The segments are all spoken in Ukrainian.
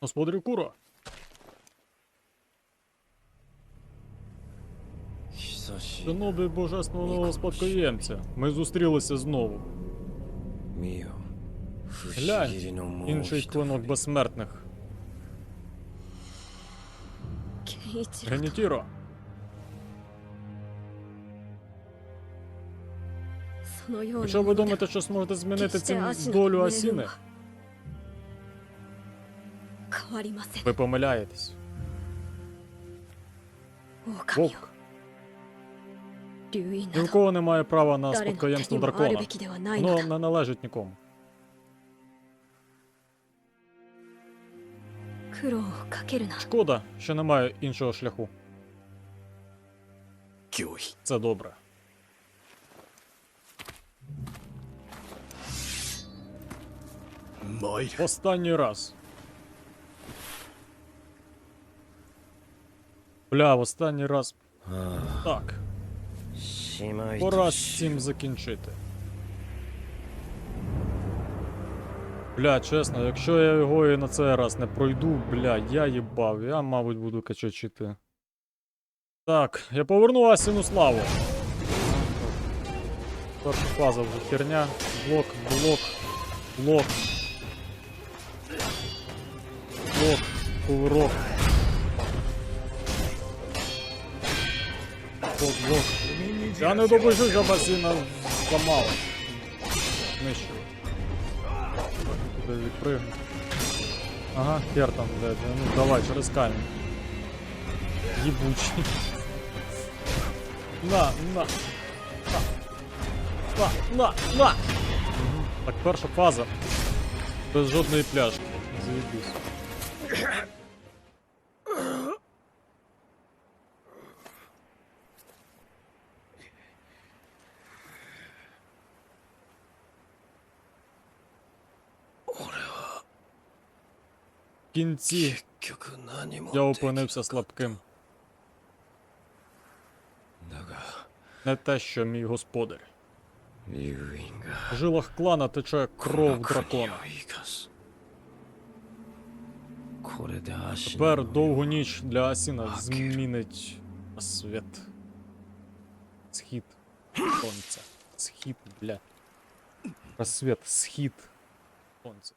Господарю куро. Шановний божественного спадкоємця. Ми зустрілися знову. Глянь, інший клинок безсмертних. Генітіро. Якщо ви думаєте, що зможете змінити цим долю Асіни? Ви помиляєтесь. Вовк. Ні у кого немає права на спадкоємство дракона. Воно не належить нікому. Шкода, що немає іншого шляху. Це добре. Останній раз. Бля, в останній раз. Так. Пора з цим закінчити. Бля, чесно, якщо я його і на цей раз не пройду, бля, я їбав, я, мабуть, буду качачити. Так, я поверну Асіну славу. Перша фаза вже херня. Блок, блок, блок. Блок, кувирок. Блок, блок. Я не добежу, щоб Асіна зламала. Нищу. Туди відпригну. Ага, хер там, блядь. Ну давай, через камінь. Єбучий. На, на. На. На, на, на. Мгм. Так, перша фаза. Без жодної пляшки. Заєбісь. кінці я опинився слабким. Не те, що мій господар. В жилах клана тече кров дракона. Тепер довгу ніч для Асіна змінить світ. Схід сонця. Схід, бля. Рассвет, схід сонця.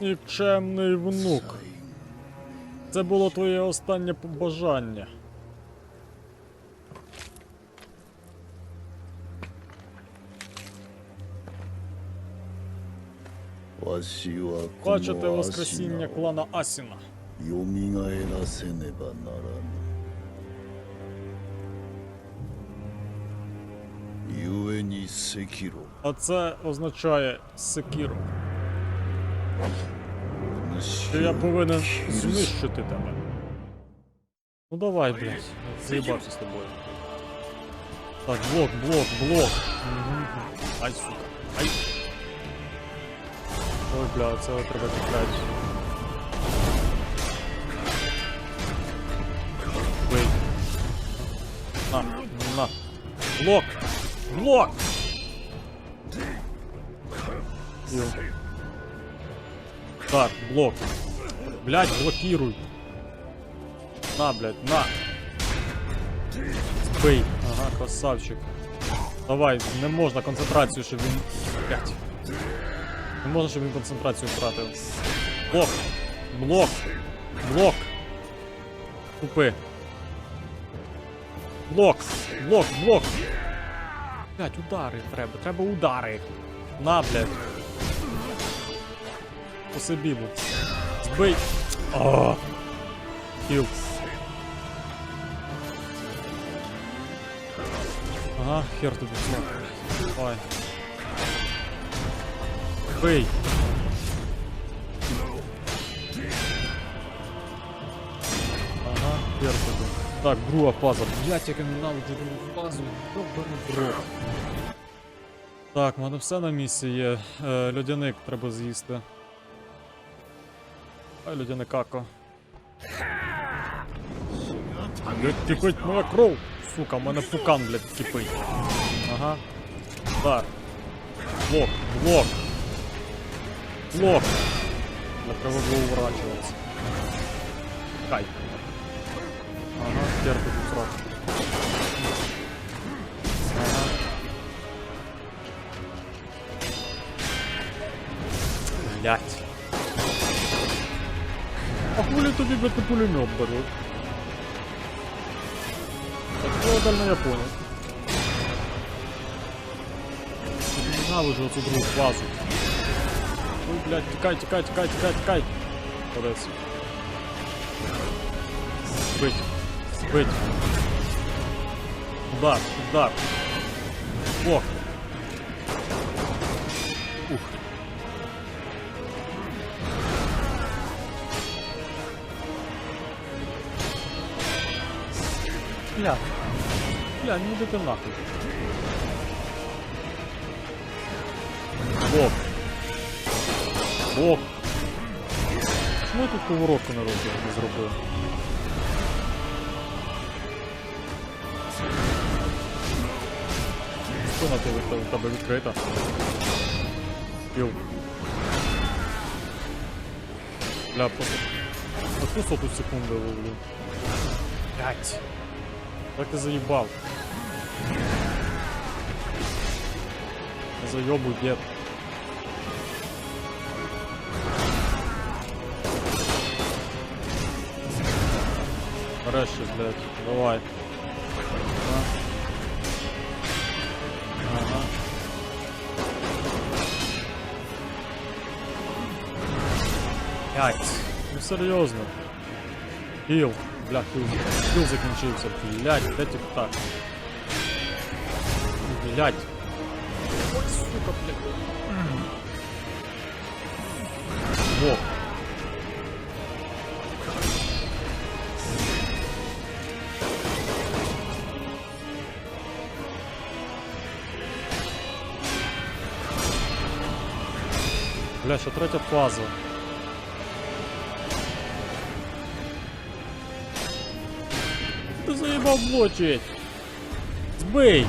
нікчемний внук. Це було твоє останнє побажання. Хочете воскресіння клана Асіна. А це означає секіру. Що я повинен знищити тебе. Ну давай, блядь, заїбався з тобою. Так, блок, блок, блок. Ай, сука. Ай. Ой, бля, це треба тікати. Бей. На, на. Блок! Блок! Йо. Так, блок. Блять, блокируй. На, блядь, на. Збий. Ага, красавчик. Давай, не можна концентрацію, щоб він. Блять. Не можна, щоб він концентрацію втратив. Блок. Блок. Блок. Купи. Блок. Блок, блок. Блять, удари треба. Треба удари. На, блядь. По собі був. Збий. О! Хіл. Ага, хер тобі знак. Давай. Бий. Ага, хер тобі. Так, друга фаза. Блять, я ненавиджу другу фазу. Добрий в. Так, в мене все на місці є. Е, льодяник треба з'їсти. Ай, льодяне како. Блядь, кипить моя кров! Сука, в мене пукан, блядь, кипить. Ага. Так. Блок, блок. Блок. Бля, треба було уворачиваться. Кай. Ага, терпи тут срок. Ага. Блять. А хули блядь, на пулемет беруть? Так дально я понял. Ненавижу оцю другу фазу. Ой, блядь, тікай, тікай, тікай, тікай, тікай. Молодець. Збить. Збить. Удар, удар. Ох. Бля. Бля, не иди ты нахуй. Бог. Бог. Чому я тут поворотку на руки не зробив? Спина тебе, тебе, тебе відкрита. Пів. Бля, просто... Одну соту секунди ловлю. Блять. Так ты заебал. Заебу, дед. Нарешті, блядь, давай. Ага. Ага. Пять. Ну серйозно. Хіл. Бля, хіл. Хіл закінчився. Блядь, де так? Блядь. Ой, сука, блядь. Во. Бля, ще третя фаза. Заебал блочить! Сбей!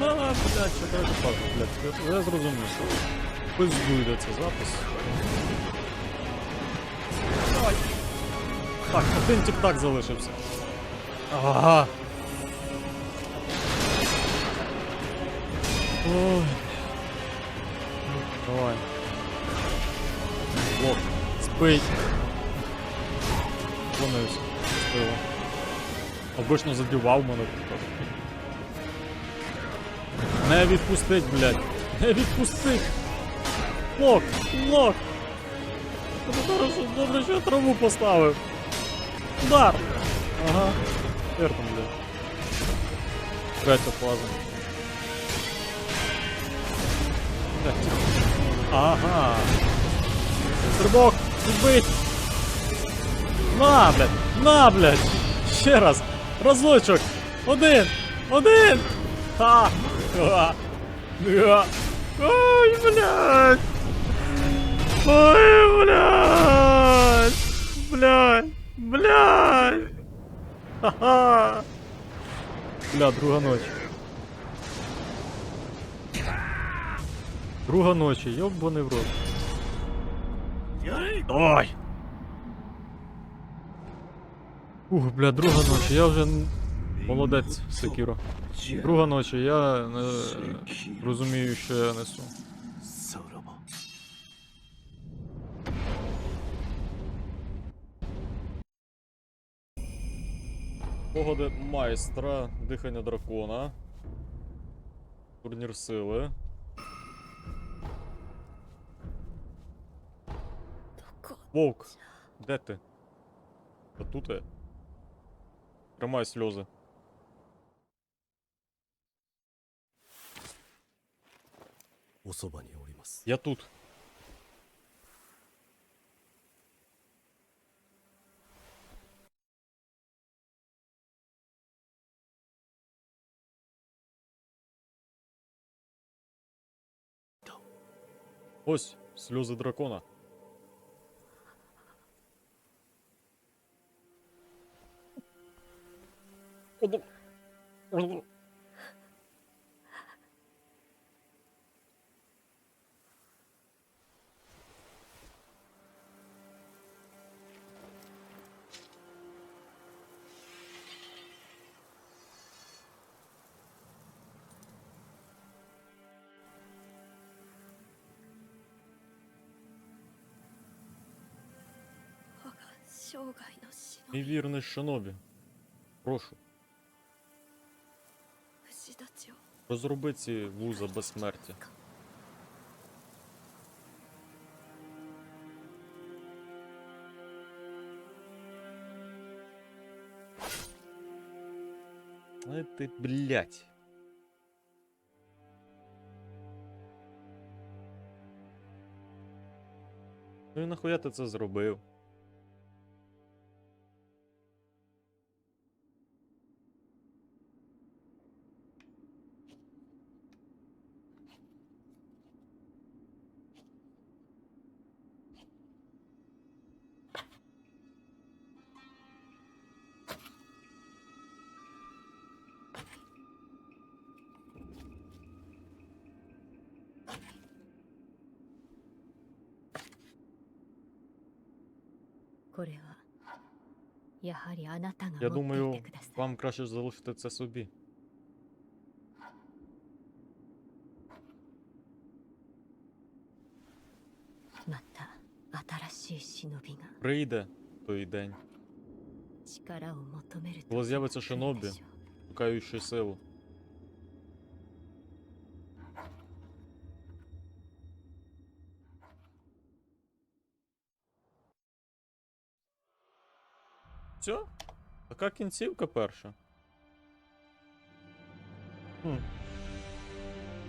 Ага, блядь, що третя фаза, блядь. Я, зрозумів. Пизду йде це запис. Давай. Так, один тік-так залишився. Ага. Ой. Ну, Давай. Блок. Збий. Вонився. Збило. Обично задівав мене. Не відпустить, блядь. Не відпустить. Лок, лок. Добре, що- я траву поставив. Удар. Ага. Тепер там, блядь. Третя фаза. Ага. Стрибок, відбить. На, блядь, на, блядь. Ще раз. Разочок. Один. Один. Ха. Ха. Ха. Ой, блядь. Ой, блядь. Блядь. Блядь. Ха-ха. Бля, друга ночь. Друга ночі, йобаний в рот. Ой! Ух, бля, друга ночі, я вже молодець, Секіро. Друга ночі, я не розумію, що я несу. Погоди майстра, дихання дракона. Турнір сили. Вовк, де ти? А тут я. Тримай слезы. Я тут. Ось слезы дракона. Ой, шиноби. Прошу. Розруби ці вуза безсмерті. Ну ти, блядь. Ну і нахуя ти це зробив? Я думаю, вам краще залишити це собі. Прийде той день. Коли з'явиться шинобі, шукаючи силу. Все? Така кінцівка перша. Хм.